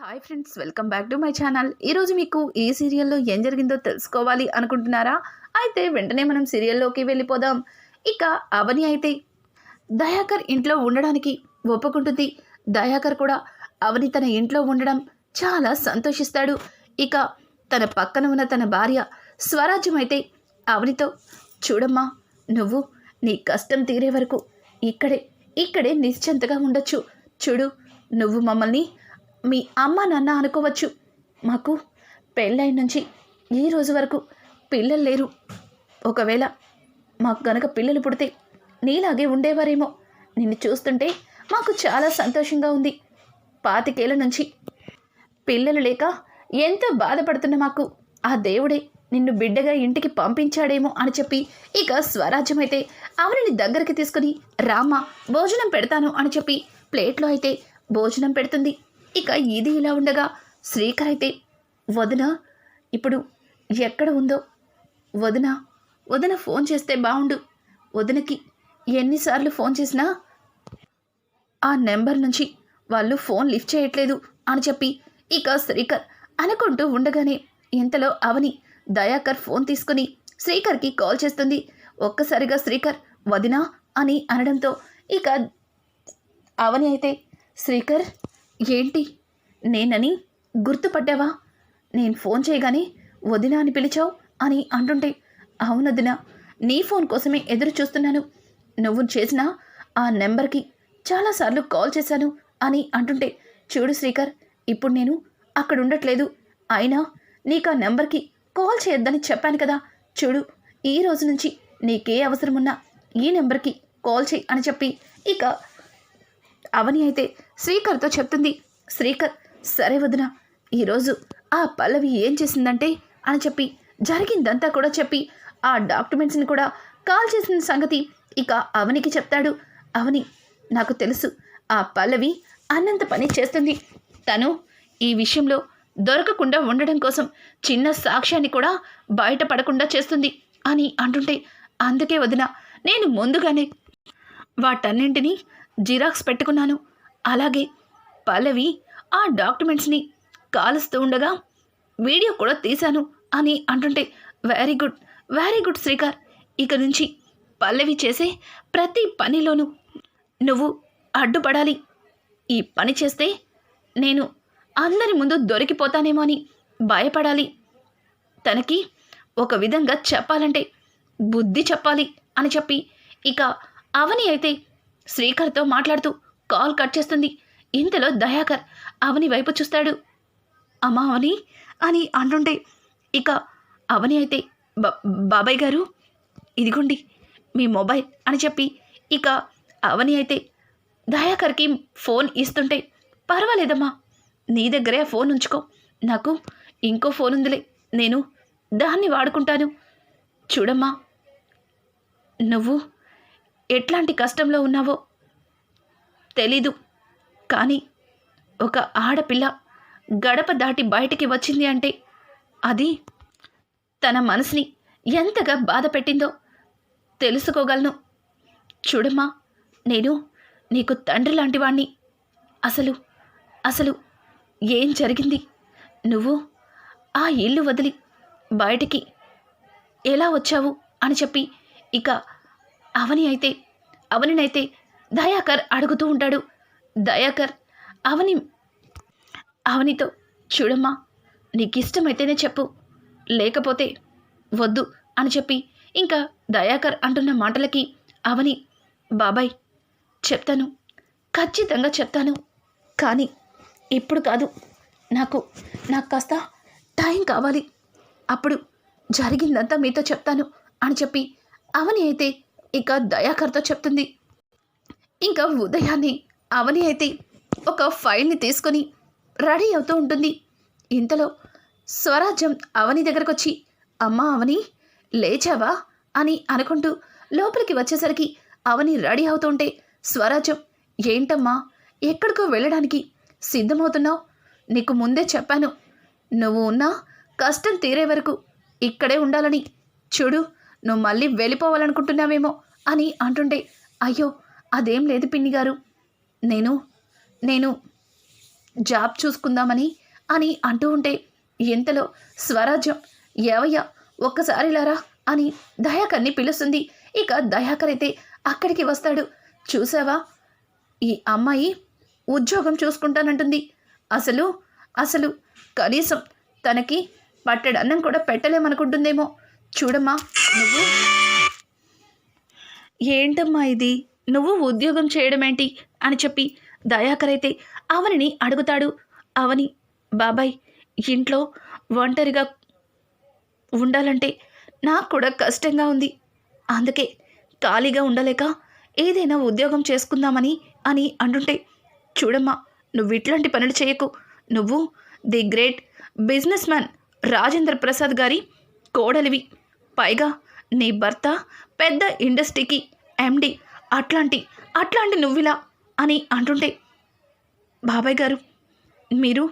Hi friends welcome back to my channel ఈరోజు మీకు ఈ సీరియల్లో ఏం జరిగిందో తెలుసుకోవాలి అనుకుంటున్నారా? అయితే వెంటనే మనం సీరియల్లోకి వెళ్ళిపోదాం. ఇక అవని అయితే దయాకర్ ఇంట్లో ఉండడానికి ఒప్పుకుంటుంది. దయాకర్ కూడా అవని తన ఇంట్లో ఉండడం చాలా సంతోషిస్తాడు. ఇక తన పక్కన ఉన్న తన భార్య స్వరాజ్యం అయితే అవనితో చూడమ్మా నువ్వు నీ కష్టం తీరే వరకు ఇక్కడే ఇక్కడే నిశ్చంతగా ఉండొచ్చు. చూడు నువ్వు మమ్మల్ని మీ అమ్మ నాన్న అనుకోవచ్చు. మాకు పెళ్ళైన నుంచి ఈ రోజు వరకు పిల్లలు లేరు. ఒకవేళ మాకు గనక పిల్లలు పుడితే నీలాగే ఉండేవారేమో. నిన్ను చూస్తుంటే మాకు చాలా సంతోషంగా ఉంది. పాతికేళ్ళ నుంచి పిల్లలు లేక ఎంతో బాధపడుతున్న మాకు ఆ దేవుడే నిన్ను బిడ్డగా ఇంటికి పంపించాడేమో అని చెప్పి ఇక స్వరాజ్యం అయితే దగ్గరికి తీసుకుని రామ్మ భోజనం పెడతాను అని చెప్పి ప్లేట్లో అయితే భోజనం పెడుతుంది. ఇక ఇది ఇలా ఉండగా శ్రీకర్ అయితే వదిన ఇప్పుడు ఎక్కడ ఉందో? వదిన వదిన ఫోన్ చేస్తే బాగుండు వదినకి ఎన్నిసార్లు ఫోన్ చేసినా ఆ నెంబర్ నుంచి వాళ్ళు ఫోన్ లిఫ్ట్ చేయట్లేదు అని చెప్పి ఇక శ్రీకర్ అనుకుంటూ ఉండగానే ఇంతలో అవని దయాకర్ ఫోన్ తీసుకుని శ్రీకర్కి కాల్ చేస్తుంది. ఒక్కసారిగా శ్రీకర్ వదినా అని అనడంతో ఇక అవని అయితే శ్రీకర్ ఏంటి? నేనని గుర్తుపట్టావా? నేను ఫోన్ చేయగానే వదిన అని పిలిచావు అని అంటుంటే అవునదిన నీ ఫోన్ కోసమే ఎదురు చూస్తున్నాను. నువ్వు చేసిన ఆ నెంబర్కి చాలాసార్లు కాల్ చేశాను అని అంటుంటే చూడు శ్రీకర్ ఇప్పుడు నేను అక్కడ ఉండట్లేదు. అయినా నీకు ఆ నెంబర్కి కాల్ చేయొద్దని చెప్పాను కదా. చూడు ఈ రోజు నుంచి నీకే అవసరమున్నా ఈ నెంబర్కి కాల్ చేయి అని చెప్పి ఇక అవని అయితే శ్రీకర్తో చెప్తుంది శ్రీకర్ సరే వదిన ఈరోజు ఆ పల్లవి ఏం చేసిందంటే? అని చెప్పి జరిగిందంతా కూడా చెప్పి ఆ డాక్యుమెంట్స్ని కూడా కాల్ చేసిన సంగతి ఇక అవనికి చెప్తాడు. అవని నాకు తెలుసు ఆ పల్లవి అన్నంత పని చేస్తుంది. తను ఈ విషయంలో దొరకకుండా ఉండడం కోసం చిన్న సాక్ష్యాన్ని కూడా బయటపడకుండా చేస్తుంది అని అంటుంటే అందుకే వదిన నేను ముందుగానే వాటన్నింటినీ జిరాక్స్ పెట్టుకున్నాను. అలాగే పల్లవి ఆ డాక్యుమెంట్స్ని కాలుస్తూ ఉండగా వీడియో కూడా తీశాను అని అంటుంటే very good very good Srikar. ఇక నుంచి పల్లవి చేసే ప్రతి పనిలోనూ నువ్వు అడ్డుపడాలి. ఈ పని చేస్తే నేను అందరి ముందు దొరికిపోతానేమో అని భయపడాలి. తనకి ఒక విధంగా చెప్పాలంటే బుద్ధి చెప్పాలి అని చెప్పి ఇక అవని అయితే శ్రీకర్తో మాట్లాడుతూ కాల్ కట్ చేస్తుంది. ఇంతలో దయాకర్ అవని వైపు చూస్తాడు. అమ్మా అవని అని అంటుంటే ఇక అవని అయితే "బా- బాబాయ్ గారు ఇదిగోండి మీ మొబైల్ అని చెప్పి ఇక అవని అయితే దయాకర్కి ఫోన్ ఇస్తుంటే పర్వాలేదమ్మా నీ దగ్గరే ఆ ఫోన్ ఉంచుకో. నాకు ఇంకో ఫోన్ ఉందిలే నేను దాన్ని వాడుకుంటాను. చూడమ్మా నువ్వు ఎట్లాంటి కష్టంలో ఉన్నావో తెలీదు. కానీ ఒక ఆడపిల్ల గడప దాటి బయటికి వచ్చింది అంటే అది తన మనసుని ఎంతగా బాధ పెట్టిందో తెలుసుకోగలను. చూడమ్మా నేను నీకు తండ్రి లాంటి వాణ్ణి అసలు అసలు ఏం జరిగింది? నువ్వు ఆ ఇల్లు వదిలి బయటికి ఎలా వచ్చావు అని చెప్పి ఇక అవని అయితే అవనినైతే దయాకర్ అడుగుతూ ఉంటాడు. దయాకర్ అవని అవనితో చూడమ్మా నీకు ఇష్టమైతేనే చెప్పు లేకపోతే వద్దు అని చెప్పి ఇంకా దయాకర్ అంటున్న మాటలకి అవని బాబాయ్ చెప్తాను ఖచ్చితంగా చెప్తాను కానీ ఇప్పుడు కాదు. నాకు నాకు కాస్త టైం కావాలి. అప్పుడు జరిగిందంతా మీతో చెప్తాను అని చెప్పి అవని అయితే ఇక దయాకర్తో చెప్తుంది. ఇంకా ఉదయాన్నే అవని అయితే ఒక ఫైల్ని తీసుకొని రెడీ అవుతూ ఉంటుంది. ఇంతలో స్వరాజ్యం అవని దగ్గరకు వచ్చి అమ్మా అవని లేచావా? అని అనుకుంటూ లోపలికి వచ్చేసరికి అవని రెడీ అవుతుంటే స్వరాజ్యం ఏంటమ్మా ఎక్కడికో వెళ్ళడానికి సిద్ధమవుతున్నావు? నీకు ముందే చెప్పాను నువ్వు ఉన్నా కష్టం తీరే వరకు ఇక్కడే ఉండాలని. చూడు నువ్వు మళ్ళీ వెళ్ళిపోవాలనుకుంటున్నావేమో అని అంటుంటే అయ్యో అదేం లేదు పిన్ని గారు. నేను నేను జాబ్ చూసుకుందామని అని అంటూ ఉంటే ఇంతలో స్వరాజ్యం ఏవయ్యా ఒక్కసారి లారా అని దయాకర్ని పిలుస్తుంది. ఇక దయాకర్ అయితే అక్కడికి వస్తాడు. చూసావా? ఈ అమ్మాయి ఉద్యోగం చూసుకుంటానంటుంది. అసలు అసలు కనీసం తనకి పట్టడన్నం కూడా పెట్టలేమనుకుంటుందేమో. చూడమ్మా నువ్వు. ఏంటమ్మా ఇది? నువ్వు ఉద్యోగం చేయడం ఏంటి అని చెప్పి దయాకర్ అయితే అవనిని అడుగుతాడు. అవని బాబాయ్ ఇంట్లో ఒంటరిగా ఉండాలంటే నాకు కూడా కష్టంగా ఉంది. అందుకే ఖాళీగా ఉండలేక ఏదైనా ఉద్యోగం చేసుకుందామని అని అంటుంటే చూడమ్మా నువ్వు ఇట్లాంటి పనులు చేయకు. నువ్వు the great businessman Rajendra Prasad గారి కోడలివి. పైగా నీ భర్త పెద్ద ఇండస్ట్రీకి ఎండి అట్లాంటి అట్లాంటి నువ్విలా అని అంటుంటే బాబాయ్ గారు మీరు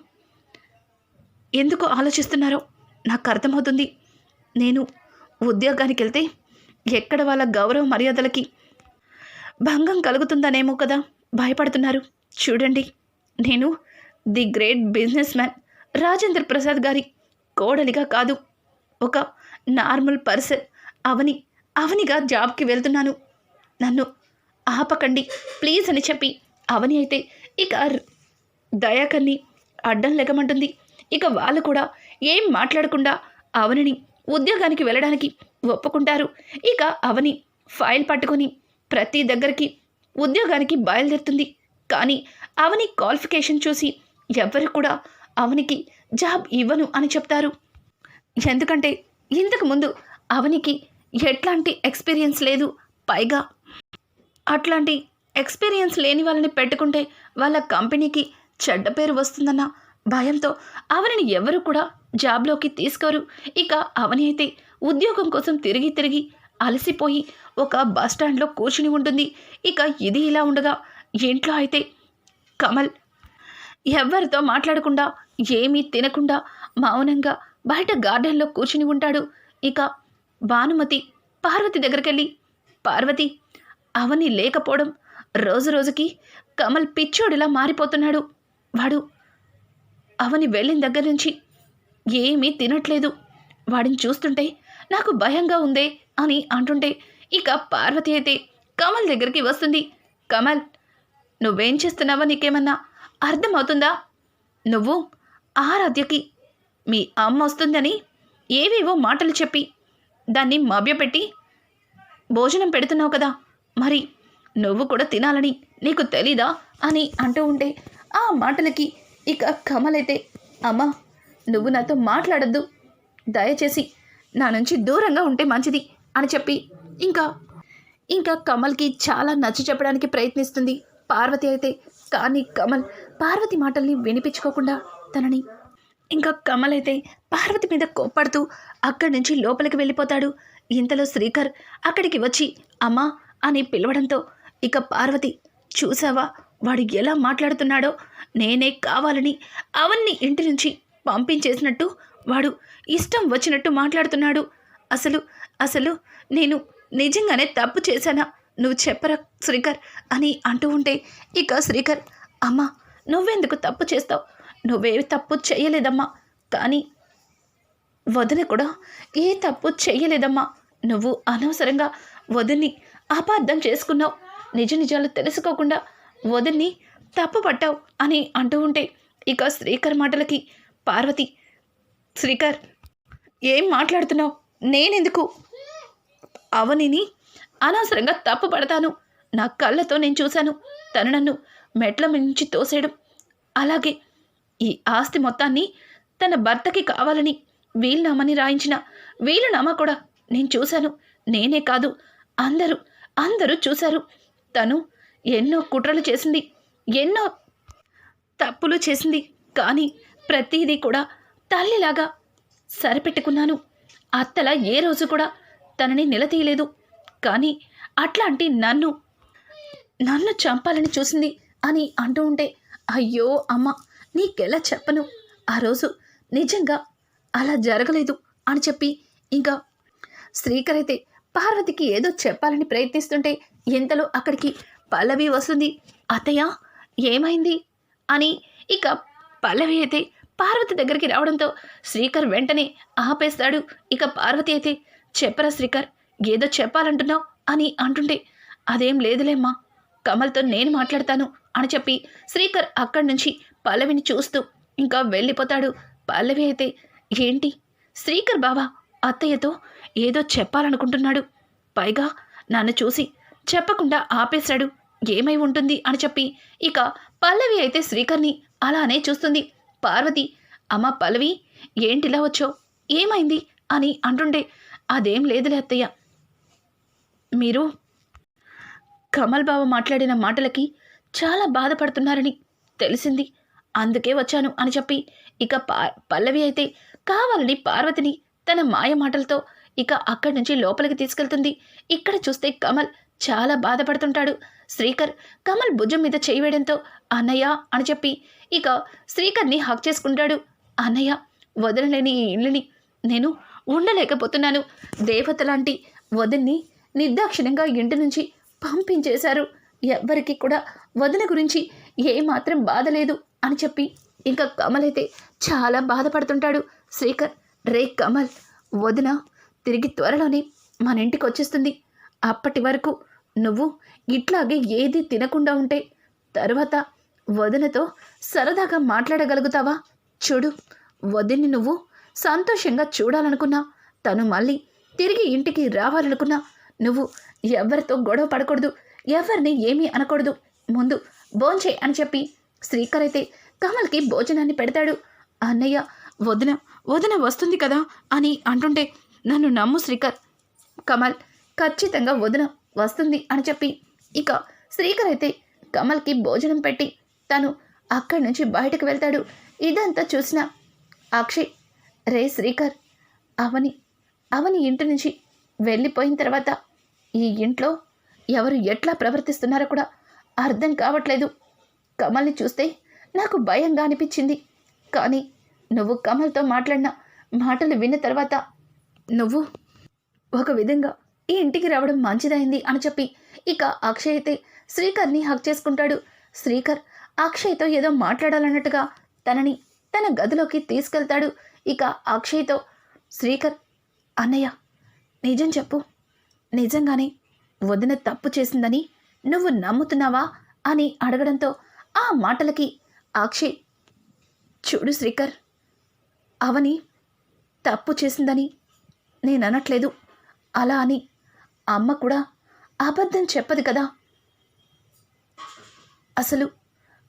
ఎందుకు ఆలోచిస్తున్నారో నాకు అర్థమవుతుంది. నేను ఉద్యోగానికి వెళ్తే ఎక్కడ వాళ్ళ గౌరవ మర్యాదలకి భంగం కలుగుతుందనేమో కదా భయపడుతున్నారు. చూడండి నేను the great businessman Rajendra Prasad గారి కోడలిగా కాదు ఒక నార్మల్ పర్సన్ అవని అవనిగా జాబ్కి వెళ్తున్నాను. నన్ను ఆపకండి. ప్లీజ్ అని చెప్పి అవని అయితే ఇక దయాకర్ని అడ్డం లెగమంటుంది ఇక వాళ్ళు కూడా ఏం మాట్లాడకుండా అవనిని ఉద్యోగానికి వెళ్ళడానికి ఒప్పుకుంటారు. ఇక అవని ఫైల్ పట్టుకొని ప్రతి దగ్గరికి ఉద్యోగానికి బయలుదేరుతుంది. కానీ అవని క్వాలిఫికేషన్ చూసి ఎవ్వరు కూడా అవనికి జాబ్ ఇవ్వను అని చెప్తారు. ఎందుకంటే ఇంతకుముందు అవనికి ఎట్లాంటి ఎక్స్పీరియన్స్ లేదు. పైగా అట్లాంటి ఎక్స్పీరియన్స్ లేని వాళ్ళని పెట్టుకుంటే వాళ్ళ కంపెనీకి చెడ్డ పేరు వస్తుందన్న భయంతో అవనిని ఎవరు కూడా జాబ్లోకి తీసుకోరు. ఇక అవని అయితే ఉద్యోగం కోసం తిరిగి తిరిగి అలసిపోయి ఒక బస్ స్టాండ్లో కూర్చుని ఉంటుంది. ఇక ఇది ఇలా ఉండగా ఇంట్లో అయితే కమల్ ఎవరితో మాట్లాడకుండా ఏమీ తినకుండా మౌనంగా బయట గార్డెన్లో కూర్చుని ఉంటాడు. ఇక భానుమతి పార్వతి దగ్గరికి వెళ్ళి పార్వతి అవని లేకపోవడం రోజు రోజుకి కమల్ పిచ్చోడిలా మారిపోతున్నాడు. వాడు అవని వెళ్ళిన దగ్గర నుంచి ఏమీ తినట్లేదు. వాడిని చూస్తుంటే నాకు భయంగా ఉందే అని అంటుంటే ఇక పార్వతి అయితే కమల్ దగ్గరికి వస్తుంది. కమల్ నువ్వేం చేస్తున్నావో నీకేమన్నా అర్థమవుతుందా? నువ్వు ఆరాధ్యకి మీ అమ్మ వస్తుందని ఏవేవో మాటలు చెప్పి దాన్ని మభ్యపెట్టి భోజనం పెడుతున్నావు కదా. మరి నువ్వు కూడా తినాలని నీకు తెలీదా అని అంటూ ఉంటే ఆ మాటలకి ఇక కమలైతే అమ్మా నువ్వు నాతో మాట్లాడద్దు. దయచేసి నా నుంచి దూరంగా ఉంటే మంచిది అని చెప్పి ఇంకా ఇంకా కమల్కి చాలా నచ్చ చెప్పడానికి ప్రయత్నిస్తుంది. పార్వతి అయితే కానీ కమల్ పార్వతి మాటల్ని వినిపించుకోకుండా తనని ఇంకా కమల్ అయితే పార్వతి మీద కోప్పడుతూ అక్కడి నుంచి లోపలికి వెళ్ళిపోతాడు. ఇంతలో శ్రీకర్ అక్కడికి వచ్చి అమ్మా అని పిలవడంతో ఇక పార్వతి చూసావా? వాడు ఎలా మాట్లాడుతున్నాడో? నేనే కావాలని అవన్నీ ఇంటి నుంచి పంపించేసినట్టు వాడు ఇష్టం వచ్చినట్టు మాట్లాడుతున్నాడు. అసలు అసలు నేను నిజంగానే తప్పు చేశానా? నువ్వు చెప్పరా శ్రీకర్ అని అంటూ ఉంటే ఇక శ్రీకర్ అమ్మా నువ్వెందుకు తప్పు చేస్తావు? నువ్వే తప్పు చేయలేదమ్మా. కానీ వదిన కూడా ఏ తప్పు చేయలేదమ్మా. నువ్వు అనవసరంగా వదిని అపార్థం చేసుకున్నావు. నిజ నిజాలు తెలుసుకోకుండా వదిన్ని తప్పు పట్టావు అని అంటూ ఉంటే ఇక శ్రీకర్ మాటలకి పార్వతి శ్రీకర్ ఏం మాట్లాడుతున్నావు? నేనెందుకు? అవనిని అనవసరంగా తప్పు పడతాను. నా కళ్ళతో నేను చూశాను. తను నన్ను మెట్ల మించి తోసేయడం. అలాగే ఈ ఆస్తి మొత్తాన్ని తన భర్తకి కావాలని వీలునామాని రాయించిన వీలునామా కూడా నేను చూశాను. నేనే కాదు అందరూ అందరూ చూశారు. తను ఎన్నో కుట్రలు చేసింది ఎన్నో తప్పులు చేసింది. కానీ ప్రతిదీ కూడా తల్లిలాగా సరిపెట్టుకున్నాను. అత్తలా ఏ రోజు కూడా తనని నిలదీయలేదు కానీ అట్లాంటి నన్ను నన్ను చంపాలని చూసింది అని అంటూ ఉంటే అయ్యో అమ్మ నీకెలా చెప్పను? ఆ రోజు నిజంగా అలా జరగలేదు అని చెప్పి ఇంకా శ్రీకర్ అయితే పార్వతికి ఏదో చెప్పాలని ప్రయత్నిస్తుంటే ఇంతలో అక్కడికి పల్లవి వస్తుంది. అత్తయ్య ఏమైంది? అని ఇక పల్లవి అయితే పార్వతి దగ్గరికి రావడంతో శ్రీకర్ వెంటనే ఆపేస్తాడు. ఇక పార్వతి అయితే చెప్పరా శ్రీకర్ ఏదో చెప్పాలంటున్నావు? అని అంటుంటే అదేం లేదులేమ్మా కమల్తో నేను మాట్లాడతాను అని చెప్పి శ్రీకర్ అక్కడి నుంచి పల్లవిని చూస్తూ ఇంకా వెళ్ళిపోతాడు. పల్లవి అయితే ఏంటి? శ్రీకర్ బాబా అత్తయ్యతో ఏదో చెప్పాలనుకుంటున్నాడు. పైగా నన్ను చూసి చెప్పకుండా ఆపేశాడు. ఏమై ఉంటుంది అని చెప్పి ఇక పల్లవి అయితే శ్రీకర్ని అలానే చూస్తుంది. పార్వతి అమ్మ పల్లవి ఏంటిలా వచ్చో ఏమైంది? అని అంటుండే అదేం లేదులే అత్తయ్య. మీరు కమల్ బావ మాట్లాడిన మాటలకి చాలా బాధపడుతున్నారని తెలిసింది. అందుకే వచ్చాను అని చెప్పి ఇక పా పల్లవి అయితే కావాలని పార్వతిని తన మాయ మాటలతో ఇక అక్కడి నుంచి లోపలికి తీసుకెళ్తుంది. ఇక్కడ చూస్తే కమల్ చాలా బాధపడుతుంటాడు. శ్రీకర్ కమల్ భుజం మీద చేయవేయడంతో అన్నయ్య అని చెప్పి ఇక శ్రీకర్ని హక్ చేసుకుంటాడు. అన్నయ్య వదలలేని ఈ ఇల్లుని నేను ఉండలేకపోతున్నాను. దేవత లాంటి వదిన్ని నిర్దాక్షిణ్యంగా ఇంటి నుంచి పంపించేశారు. ఎవ్వరికి కూడా వదిన గురించి ఏమాత్రం బాధ లేదు అని చెప్పి ఇంకా కమల్ అయితే చాలా బాధపడుతుంటాడు. శ్రీకర్ రే కమల్ వదిన తిరిగి త్వరలోనే మన ఇంటికి వచ్చేస్తుంది. అప్పటి వరకు నువ్వు ఇట్లాగే ఏది తినకుండా ఉంటే తర్వాత వదినతో సరదాగా మాట్లాడగలుగుతావా? చూడు వదిన్ని నువ్వు సంతోషంగా చూడాలనుకున్నా తను మళ్ళీ తిరిగి ఇంటికి రావాలనుకున్నా నువ్వు ఎవరితో గొడవ పడకూడదు ఎవరిని ఏమీ అనకూడదు. ముందు భోంచే అని చెప్పి శ్రీకర్ అయితే కమల్కి భోజనాన్ని పెడతాడు. అన్నయ్య వదిన వదిన వస్తుంది కదా అని అంటుంటే నన్ను నమ్ము శ్రీకర్. కమల్ ఖచ్చితంగా వదిన వస్తుంది అని చెప్పి. ఇక శ్రీకర్ అయితే కమల్కి భోజనం పెట్టి తను అక్కడి నుంచి బయటకు వెళ్తాడు. ఇదంతా చూసిన అక్షయ్ రే శ్రీకర్ అవని అవని ఇంటి నుంచి వెళ్ళిపోయిన తర్వాత ఈ ఇంట్లో ఎవరు ఎట్లా ప్రవర్తిస్తున్నారో కూడా అర్థం కావట్లేదు. కమల్ని చూస్తే నాకు భయంగా అనిపించింది. కానీ నువ్వు కమల్తో మాట్లాడిన మాటలు విన్న తర్వాత నువ్వు? ఒక విధంగా ఈ ఇంటికి రావడం మంచిదైంది అని చెప్పి ఇక అక్షయ్ అయితే శ్రీకర్ని హక్ చేసుకుంటాడు. శ్రీకర్ అక్షయ్తో ఏదో మాట్లాడాలన్నట్టుగా తనని తన గదిలోకి తీసుకెళ్తాడు. ఇక అక్షయ్తో శ్రీకర్ అన్నయ్య నిజం చెప్పు. నిజంగానే వదిన తప్పు చేసిందని నువ్వు నమ్ముతున్నావా? అని అడగడంతో ఆ మాటలకి అక్షయ్ చూడు శ్రీకర్ అవని తప్పు చేసిందని నేను అనట్లేదు అలా అని అమ్మ కూడా అబద్ధం చెప్పదు కదా. అసలు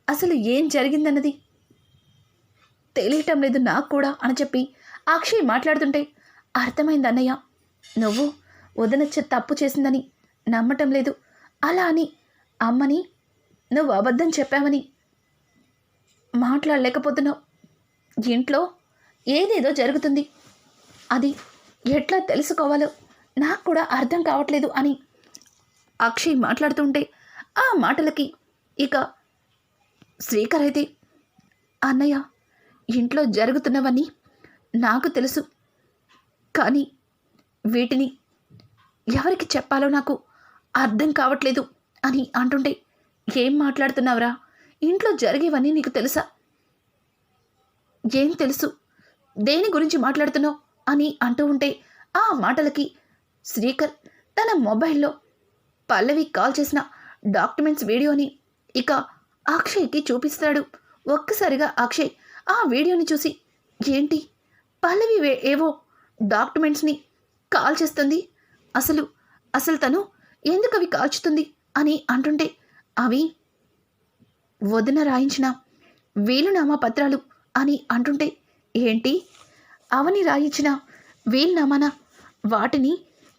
అసలు ఏం జరిగిందన్నది? తెలియటం లేదు నాకు కూడా అని చెప్పి అక్షయ్ మాట్లాడుతుంటే అర్థమైంది అన్నయ్య నువ్వు వదనచ్చ తప్పు చేసిందని నమ్మటం లేదు. అలా అని అమ్మని నువ్వు అబద్ధం చెప్పావని మాట్లాడలేకపోతున్నావు. ఇంట్లో ఏదేదో జరుగుతుంది. అది ఎట్లా తెలుసుకోవాలో నాకు కూడా అర్థం కావట్లేదు అని అక్షయ్ మాట్లాడుతుంటే ఆ మాటలకి ఇక శ్రీకర్ అయితే అన్నయ్య ఇంట్లో జరుగుతున్నవన్నీ నాకు తెలుసు. కానీ వీటిని ఎవరికి చెప్పాలో నాకు అర్థం కావట్లేదు అని అంటుంటే ఏం మాట్లాడుతున్నావురా? ఇంట్లో జరిగేవన్నీ నీకు తెలుసా? ఏం తెలుసు? దేని గురించి మాట్లాడుతున్నావు? అని అంటూ ఉంటే ఆ మాటలకి శ్రీకర్ తన మొబైల్లో పల్లవి కాల్ చేసిన డాక్యుమెంట్స్ వీడియోని ఇక అక్షయ్కి చూపిస్తాడు. ఒక్కసారిగా అక్షయ్ ఆ వీడియోని చూసి ఏంటి? పల్లవి వే- ఏవో డాక్యుమెంట్స్ని కాల్ చేస్తుంది. అసలు అసలు తను ఎందుకు అవి కాల్చుతుంది? అని అంటుంటే అవి వదిన రాయించిన వీలునామా పత్రాలు అని అంటుంటే ఏంటి? అవని రాయించిన వీల్నామానా వాటిని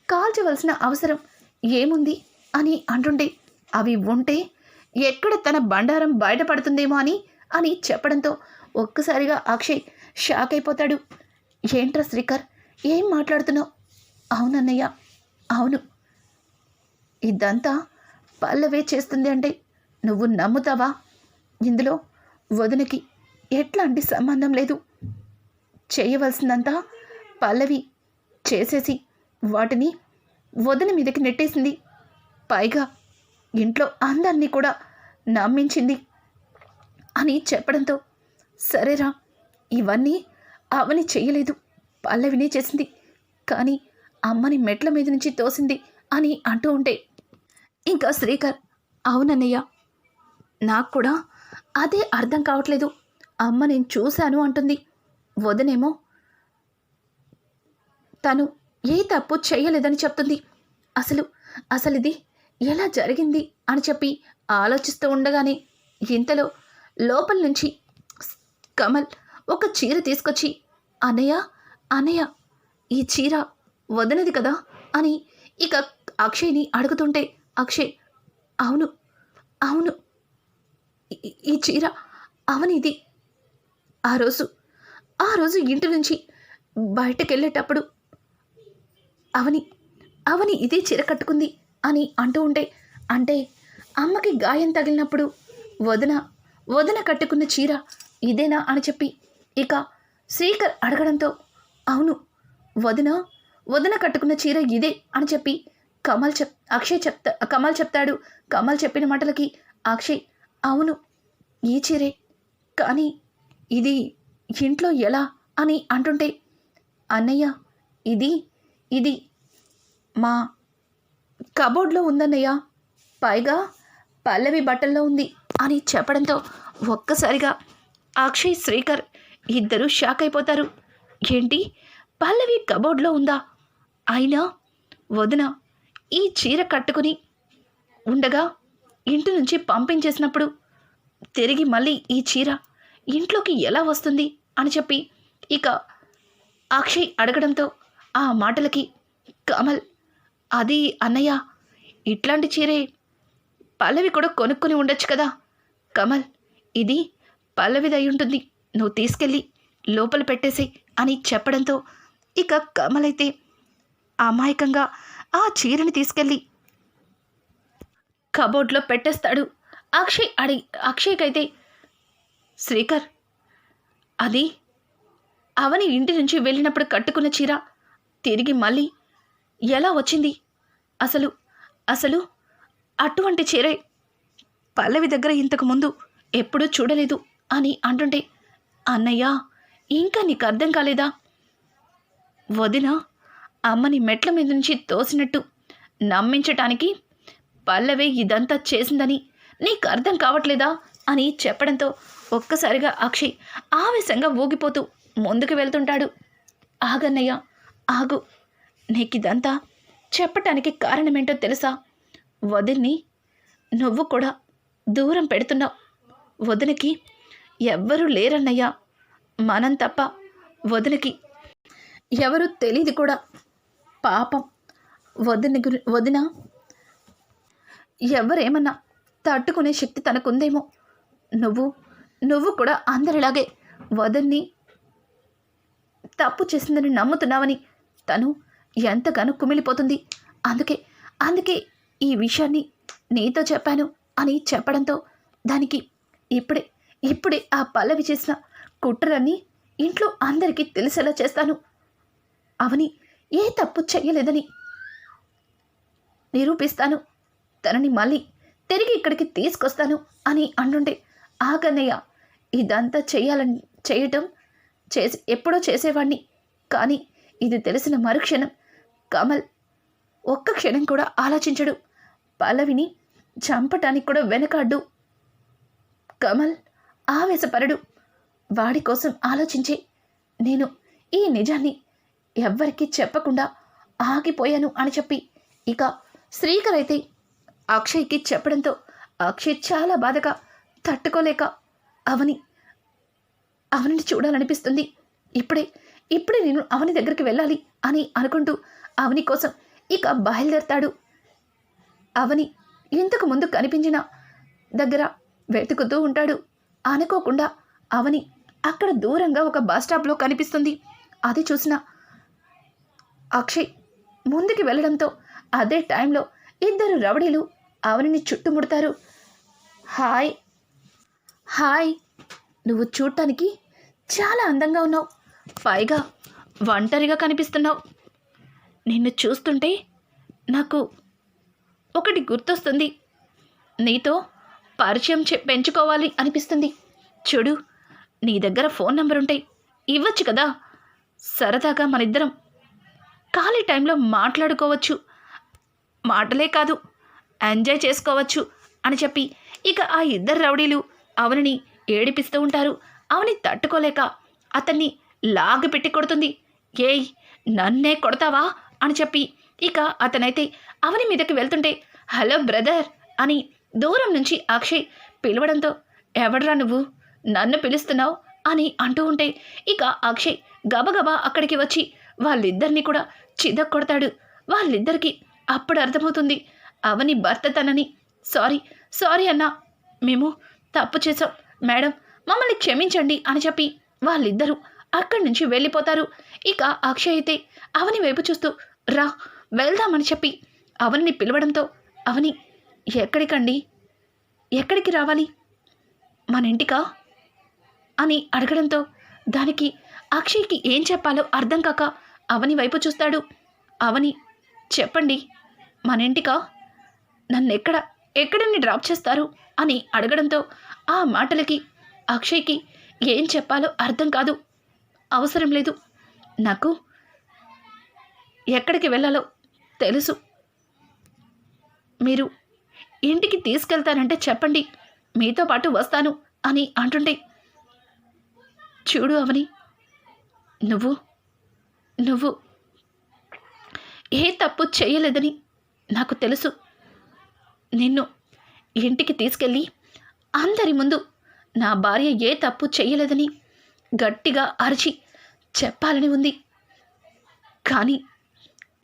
కాల్చవలసిన అవసరం ఏముంది అని అంటుండే అవి ఉంటే ఎక్కడ తన బండారం బయటపడుతుందేమో అని అని చెప్పడంతో ఒక్కసారిగా అక్షయ్ షాక్ అయిపోతాడు. ఏంట్రా శ్రీకర్ ఏం మాట్లాడుతున్నావు? అవునన్నయ్య అవును. ఇదంతా పల్లవే చేస్తుంది అంటే నువ్వు నమ్ముతావా? ఇందులో వదునకి ఎట్లాంటి సంబంధం లేదు. చేయవలసిందంతా పల్లవి చేసేసి వాటిని వదిన మీదకి నెట్టేసింది. పైగా ఇంట్లో అందరినీ కూడా నమ్మించింది అని చెప్పడంతో సరేరా ఇవన్నీ అవని చేయలేదు పల్లవినే చేసింది. కానీ అమ్మని మెట్ల మీద నుంచి తోసింది అని అంటూ ఉంటే ఇంకా శ్రీకర్ అవునన్నయ్య నాకు కూడా అదే అర్థం కావట్లేదు. అమ్మ నేను చూశాను అంటుంది. వదనేమో తను ఏ తప్పు చేయలేదని చెప్తుంది. అసలు అసలు ఇది ఎలా జరిగింది అని చెప్పి ఆలోచిస్తూ ఉండగానే ఇంతలో లోపల నుంచి కమల్ ఒక చీర తీసుకొచ్చి అనయ్య అనయ్య ఈ చీర వదనది కదా? అని ఇక అక్షయ్ని అడుగుతుంటే అక్షయ్ అవును అవును ఈ- ఈ చీర అవనిది. ఆ రోజు ఆ రోజు ఇంటి నుంచి బయటకు వెళ్ళేటప్పుడు అవని అవని ఇదే చీర కట్టుకుంది అని అంటూ ఉంటే అంటే అమ్మకి గాయం తగిలినప్పుడు వదన వదన కట్టుకున్న చీర ఇదేనా అని చెప్పి ఇక శ్రీకర్ అడగడంతో అవును వదిన వదిన కట్టుకున్న చీర ఇదే అని చెప్పి కమల్ చెప్ అక్షయ్ చెప్తా కమల్ చెప్తాడు. కమల్ చెప్పిన మాటలకి అక్షయ్ అవును ఈ చీరే కానీ ఇది ఇంట్లో ఎలా అని అంటుంటే అన్నయ్య ఇది ఇది మా కబోర్డ్లో ఉందన్నయ్య. పైగా పల్లవి బట్టల్లో ఉంది అని చెప్పడంతో ఒక్కసారిగా అక్షయ్ శ్రీకర్ ఇద్దరూ షాక్ అయిపోతారు. ఏంటి? పల్లవి కబోర్డ్లో ఉందా? అయినా వదిన ఈ చీర కట్టుకుని ఉండగా ఇంటి నుంచి పంపించేసినప్పుడు తిరిగి మళ్ళీ ఈ చీర ఇంట్లోకి ఎలా వస్తుంది అని చెప్పి ఇక అక్షయ్ అడగడంతో ఆ మాటలకి కమల్ అది అన్నయ్య ఇట్లాంటి చీరే పల్లవి కూడా కొనుక్కొని ఉండొచ్చు కదా. కమల్ ఇది పల్లవిదై ఉంటుంది. నువ్వు తీసుకెళ్ళి లోపల పెట్టేసి అని చెప్పడంతో ఇక కమల్ అయితే అమాయకంగా ఆ చీరని తీసుకెళ్ళి కబోర్డ్లో పెట్టేస్తాడు. అక్షయ్ అడి అక్షయ్కైతే శ్రీకర్ అది అవని ఇంటి నుంచి వెళ్ళినప్పుడు కట్టుకున్న చీర తిరిగి మళ్ళీ ఎలా వచ్చింది? అసలు అసలు అటువంటి చీరే పల్లవి దగ్గర ఇంతకు ముందు ఎప్పుడూ చూడలేదు అని అంటుంటే అన్నయ్య ఇంకా నీకు అర్థం కాలేదా? వదిన అమ్మని మెట్ల మీద నుంచి తోసినట్టు నమ్మించటానికి పల్లవే ఇదంతా చేసిందని నీకు అర్థం కావట్లేదా అని చెప్పడంతో ఒక్కసారిగా అక్షయ్ ఆవేశంగా ఊగిపోతూ ముందుకు వెళ్తుంటాడు. ఆగన్నయ్య ఆగు. నీకిదంతా చెప్పటానికి కారణమేంటో తెలుసా? వదిన్ని నువ్వు కూడా దూరం పెడుతున్నావు. వదినకి ఎవ్వరూ లేరన్నయ్యా. మనం తప్ప వదినకి ఎవరు తెలియదు కూడా. పాపం. వదిన గురి వదిన ఎవరేమన్నా తట్టుకునే శక్తి తనకుందేమో. నువ్వు నువ్వు కూడా అందరిలాగే వదన్ని తప్పు చేసిందని నమ్ముతున్నావని తను ఎంతగానో కుమిలిపోతుంది. అందుకే అందుకే ఈ విషయాన్ని నీతో చెప్పాను అని చెప్పడంతో దానికి ఇప్పుడే ఇప్పుడే ఆ పల్లవి చేసిన కుట్రలన్నీ ఇంట్లో అందరికీ తెలిసేలా చేస్తాను. అవని ఏ తప్పు చెయ్యలేదని నిరూపిస్తాను. తనని మళ్ళీ తిరిగి ఇక్కడికి తీసుకొస్తాను అని అంటుంటే ఆగన్నయ్య ఇదంతా చేయాలని చేయటం చేసి ఎప్పుడో చేసేవాడిని కానీ ఇది తెలిసిన మరుక్షణం కమల్ ఒక్క క్షణం కూడా ఆలోచించడు. పల్లవిని చంపటానికి కూడా వెనకాడ్డు. కమల్ ఆవేశపరడు. వాడి కోసం ఆలోచించి. నేను ఈ నిజాన్ని ఎవ్వరికీ చెప్పకుండా ఆగిపోయాను అని చెప్పి. ఇక శ్రీకర్ అయితే అక్షయ్కి చెప్పడంతో అక్షయ్ చాలా బాధగా తట్టుకోలేక అవని అవనిని చూడాలనిపిస్తుంది. ఇప్పుడే ఇప్పుడే నేను అవని దగ్గరికి వెళ్ళాలి అని అనుకుంటూ అవని కోసం ఇక బయలుదేరతాడు. అవని ఇంతకు ముందు కనిపించిన దగ్గర వెతుకుతూ ఉంటాడు. అనుకోకుండా అవని అక్కడ దూరంగా ఒక బస్ స్టాప్లో కనిపిస్తుంది. అది చూసిన అక్షయ్ ముందుకు వెళ్ళడంతో అదే టైంలో ఇద్దరు రవడీలు అవనిని చుట్టుముడతారు. హాయ్ హాయ్ నువ్వు చూడటానికి చాలా అందంగా ఉన్నావు. పైగా ఒంటరిగా కనిపిస్తున్నావు. నిన్ను చూస్తుంటే నాకు ఒకటి గుర్తొస్తుంది. నీతో పరిచయం చె పెంచుకోవాలి అనిపిస్తుంది. చూడు నీ దగ్గర ఫోన్ నెంబర్ ఉంటే ఇవ్వచ్చు కదా? సరదాగా మనిద్దరం ఖాళీ టైంలో మాట్లాడుకోవచ్చు. మాటలే కాదు ఎంజాయ్ చేసుకోవచ్చు అని చెప్పి ఇక ఆ ఇద్దరు రౌడీలు అవనిని ఏడిపిస్తూ ఉంటారు. అవని తట్టుకోలేక అతన్ని లాగి పెట్టి కొడుతుంది. ఏయ్ నన్నే కొడతావా? అని చెప్పి ఇక అతనైతే అవని మీదకి వెళ్తుంటే హలో బ్రదర్ అని దూరం నుంచి అక్షయ్ పిలవడంతో ఎవడ్రా నువ్వు? నన్ను పిలుస్తున్నావు? అని అంటూ ఉంటే ఇక అక్షయ్ గబగబా అక్కడికి వచ్చి వాళ్ళిద్దరినీ కూడా చిదక్ కొడతాడు. వాళ్ళిద్దరికీ అప్పుడు అర్థమవుతుంది అవని భర్త తనని సారీ సారీ అన్నా మేము తప్పు చేసాం మేడం మమ్మల్ని క్షమించండి అని చెప్పి వాళ్ళిద్దరూ అక్కడి నుంచి వెళ్ళిపోతారు. ఇక అక్షయ్ అయితే అవని వైపు చూస్తూ రా వెళ్దామని చెప్పి అవనిని పిలవడంతో అవని ఎక్కడికండి? ఎక్కడికి రావాలి? మన ఇంటికా? అని అడగడంతో దానికి అక్షయ్కి ఏం చెప్పాలో అర్థం కాక అవని వైపు చూస్తాడు. అవని చెప్పండి. మన ఇంటికా? నన్ను ఎక్కడ ఎక్కడని డ్రాప్ చేస్తారు? అని అడగడంతో ఆ మాటలకి అక్షయ్కి ఏం చెప్పాలో అర్థం కాదు. అవసరం లేదు. నాకు ఎక్కడికి వెళ్ళాలో తెలుసు. మీరు ఇంటికి తీసుకెళ్తానంటే చెప్పండి. మీతో పాటు వస్తాను అని అంటుండే చూడు అవని నువ్వు నువ్వు ఏ తప్పు చేయలేదని నాకు తెలుసు. నిన్ను ఇంటికి తీసుకెళ్ళి అందరి ముందు నా భార్య ఏ తప్పు చేయలేదని గట్టిగా అరిచి చెప్పాలని ఉంది. కానీ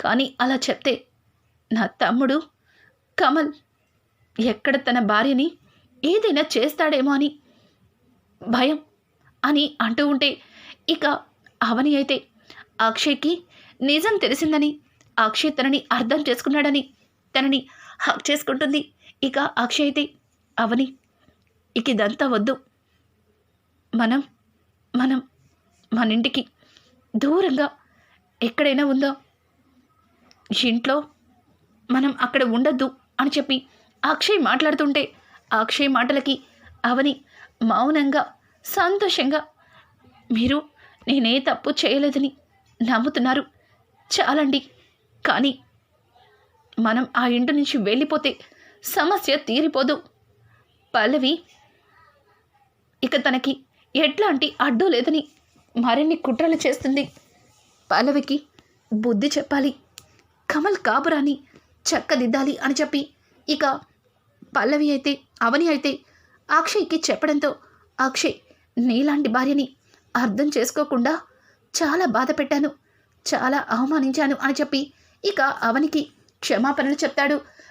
కానీ అలా చెప్తే నా తమ్ముడు కమల్ ఎక్కడ తన భార్యని ఏదైనా చేస్తాడేమో అని భయం అని అంటూ ఉంటే ఇక అవని అయితే అక్షయ్కి నిజం తెలిసిందని అక్షయ్ తనని అర్థం చేసుకున్నాడని తనని హక్ చేసుకుంటుంది. ఇక అక్షయ్ది అవని. ఇక ఇదంతా వద్దు. మనం మనం మన ఇంటికి దూరంగా ఎక్కడైనా ఉందో? ఇంట్లో మనం అక్కడ ఉండొద్దు అని చెప్పి అక్షయ్ మాట్లాడుతుంటే అక్షయ్ మాటలకి అవని మౌనంగా సంతోషంగా మీరు నేనే తప్పు చేయలేదని నమ్ముతున్నారు. చాలండి. కానీ మనం ఆ ఇంటి నుంచి వెళ్ళిపోతే సమస్య తీరిపోదు. పల్లవి ఇక తనకి ఎట్లాంటి అడ్డు లేదని మరిన్ని కుట్రలు చేస్తుంది. పల్లవికి బుద్ధి చెప్పాలి. కమల్ కాబురాని చక్కదిద్దాలి అని చెప్పి ఇక పల్లవి అయితే అవని అయితే అక్షయ్కి చెప్పడంతో అక్షయ్ నీలాంటి భార్యని అర్థం చేసుకోకుండా చాలా బాధ పెట్టాను చాలా అవమానించాను అని చెప్పి ఇక అవనికి క్షమాపణలు చెప్తాడు